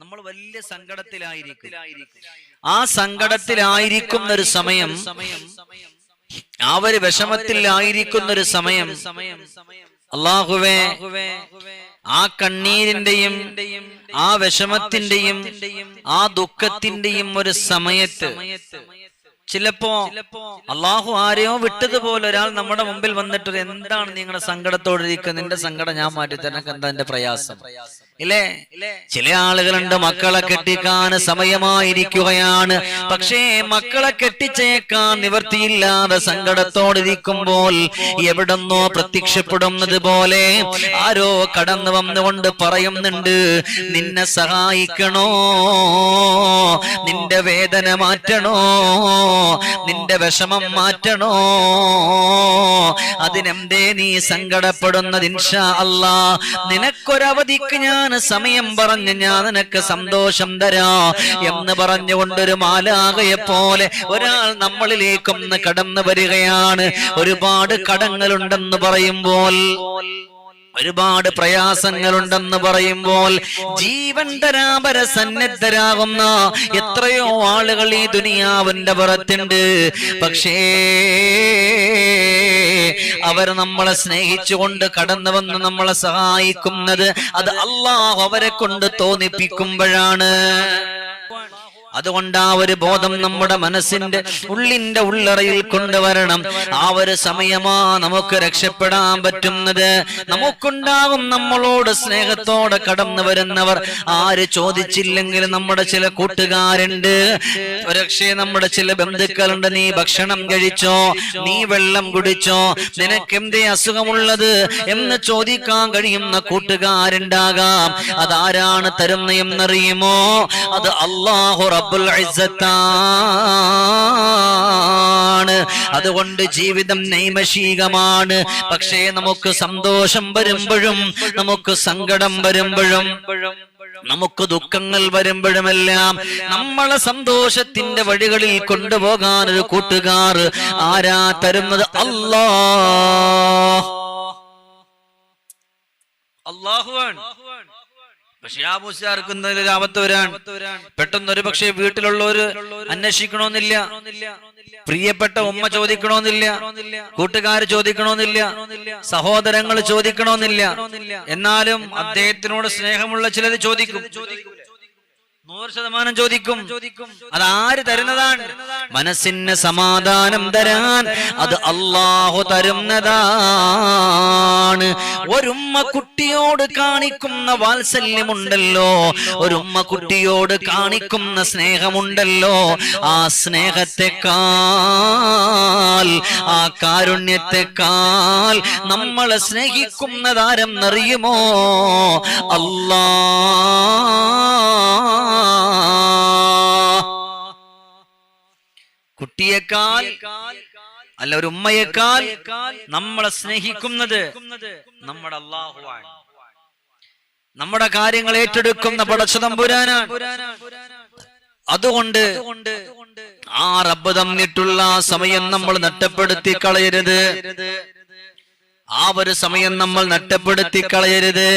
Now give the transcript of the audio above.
നമ്മൾ വലിയ സങ്കടത്തിലായിരിക്കും. ആ സങ്കടത്തിലായിരിക്കുന്ന ഒരു സമയം ആ ഒരു വിഷമത്തിലായിരിക്കുന്ന ഒരു സമയം അള്ളാഹുവേ ആ കണ്ണീരിന്റെയും ആ വിഷമത്തിന്റെയും ആ ദുഃഖത്തിന്റെയും ഒരു സമയത്ത് ചിലപ്പോ അള്ളാഹു ആരെയോ വിട്ടതുപോലെ ഒരാൾ നമ്മുടെ മുമ്പിൽ വന്നിട്ട് എന്താണ് നിങ്ങളുടെ സങ്കടത്തോടെ ഇരിക്കുന്നത് നിന്റെ സങ്കടം ഞാൻ മാറ്റി തരണക്ക് എന്താ എന്റെ പ്രയാസം? ഇല്ലേ? ചില ആളുകളുണ്ട് മക്കളെ കെട്ടിക്കാൻ സമയമായിരിക്കുകയാണ്. പക്ഷേ മക്കളെ കെട്ടിച്ചേക്കാൻ നിവർത്തിയില്ലാതെ സങ്കടത്തോടിരിക്കുമ്പോൾ എവിടെന്നോ പ്രത്യക്ഷപ്പെടുന്നത് പോലെ ആരോ കടന്നു വന്നുകൊണ്ട് പറയുന്നുണ്ട് നിന്നെ സഹായിക്കണോ? നിന്റെ വേദന മാറ്റണോ? നിന്റെ വിഷമം മാറ്റണോ? അതിനെന്തേ നീ സങ്കടപ്പെടുന്നത്? ഇൻഷാ അല്ലാ. നിനക്കൊരവധിക്ക് ഞാൻ സമയം പറഞ്ഞ് ഞാൻ നിനക്ക് സന്തോഷം തരാ എന്ന് പറഞ്ഞുകൊണ്ടൊരു മാലാകയെ പോലെ ഒരാൾ നമ്മളിലേക്കൊന്ന് കടന്നു വരികയാണ്. ഒരുപാട് കടങ്ങളുണ്ടെന്ന് പറയുമ്പോൾ ഒരുപാട് പ്രയാസങ്ങളുണ്ടെന്ന് പറയുമ്പോൾ ജീവൻ തരാപര സന്നദ്ധരാകുന്ന എത്രയോ ആളുകൾ ഈ ദുനിയാവിന്റെ പുറത്തുണ്ട്. പക്ഷേ അവർ നമ്മളെ സ്നേഹിച്ചുകൊണ്ട് കടന്നു വന്ന് നമ്മളെ സഹായിക്കുന്നത് അത് അള്ളാഹു അവരെ കൊണ്ട് തോന്നിപ്പിക്കുമ്പോഴാണ്. അതുകൊണ്ട് ആ ഒരു ബോധം നമ്മുടെ മനസ്സിന്റെ ഉള്ളിന്റെ ഉള്ളറയിൽ കൊണ്ടുവരണം. ആ ഒരു സമയമാ നമുക്ക് രക്ഷപ്പെടാൻ പറ്റുന്നത്? നമുക്കുണ്ടാകും നമ്മളോട് സ്നേഹത്തോടെ കടന്നു വരുന്നവർ. ആര് ചോദിച്ചില്ലെങ്കിൽ നമ്മുടെ ചില കൂട്ടുകാരുണ്ട്. ഒരക്ഷെ നമ്മുടെ ചില ബന്ധുക്കളുണ്ട്. നീ ഭക്ഷണം കഴിച്ചോ? നീ വെള്ളം കുടിച്ചോ? നിനക്ക് എന്തേ അസുഖമുള്ളത്? എന്ന് ചോദിക്കാൻ കഴിയുന്ന കൂട്ടുകാരുണ്ടാകാം. അതാരാണ് തരുന്ന എന്നറിയുമോ അത് അള്ളാഹു റബ്ബുൽ ഇസ്സത്താണ്. അതുകൊണ്ട് ജീവിതം നൈമശീകമാണ്. പക്ഷേ നമുക്ക് സന്തോഷം വരുമ്പോഴും നമുക്ക് സങ്കടം വരുമ്പോഴും നമുക്ക് ദുഃഖങ്ങൾ വരുമ്പോഴുമെല്ലാം നമ്മളെ സന്തോഷത്തിന്റെ വഴികളിൽ കൊണ്ടുപോകാൻ ഒരു കൂട്ടുകാർ ആരാ തരുന്നത്? അല്ലാ അള്ളാഹുവാണ് പക്ഷെ ആ ആപത്ത് വരാൻ പെട്ടെന്ന് പക്ഷേ വീട്ടിലുള്ളവര് അന്വേഷിക്കണമെന്നില്ല. പ്രിയപ്പെട്ട ഉമ്മ ചോദിക്കണമെന്നില്ല. കൂട്ടുകാർ ചോദിക്കണമെന്നില്ല. സഹോദരങ്ങൾ ചോദിക്കണമെന്നില്ല. എന്നാലും അദ്ദേഹത്തിനോട് സ്നേഹമുള്ള ചിലർ ചോദിക്കും. നൂറ് ശതമാനം ചോദിക്കും. അത് ആര് തരുന്നതാണ്? മനസ്സിന് സമാധാനം തരാൻ അത് അള്ളാഹു തരുന്നതാണ്. ഒരുമ്മ കുട്ടിയോട് കാണിക്കുന്ന വാത്സല്യമുണ്ടല്ലോ. ഒരുമ്മ കുട്ടിയോട് കാണിക്കുന്ന സ്നേഹമുണ്ടല്ലോ. ആ സ്നേഹത്തെക്കാൾ ആ കാരുണ്യത്തെക്കാൾ നമ്മളെ സ്നേഹിക്കുന്നതാരെന്നറിയുമോ? അല്ലാ കുട്ടിയേക്കാൾ അല്ല ഒരു ഉമ്മയേക്കാൾ നമ്മളെ സ്നേഹിക്കുന്നത് നമ്മുടെ അള്ളാഹുവാണ്. നമ്മുടെ കാര്യങ്ങൾ ഏറ്റെടുക്കുന്ന പടച്ചതമ്പുരാനാണ് അതുകൊണ്ട് ആ റബ്ബ് തന്നിട്ടുള്ള സമയം നമ്മൾ നഷ്ടപ്പെടുത്തി കളയരുത്. ആ ഒരു സമയം നമ്മൾ നഷ്ടപ്പെടുത്തി കളയരുത്.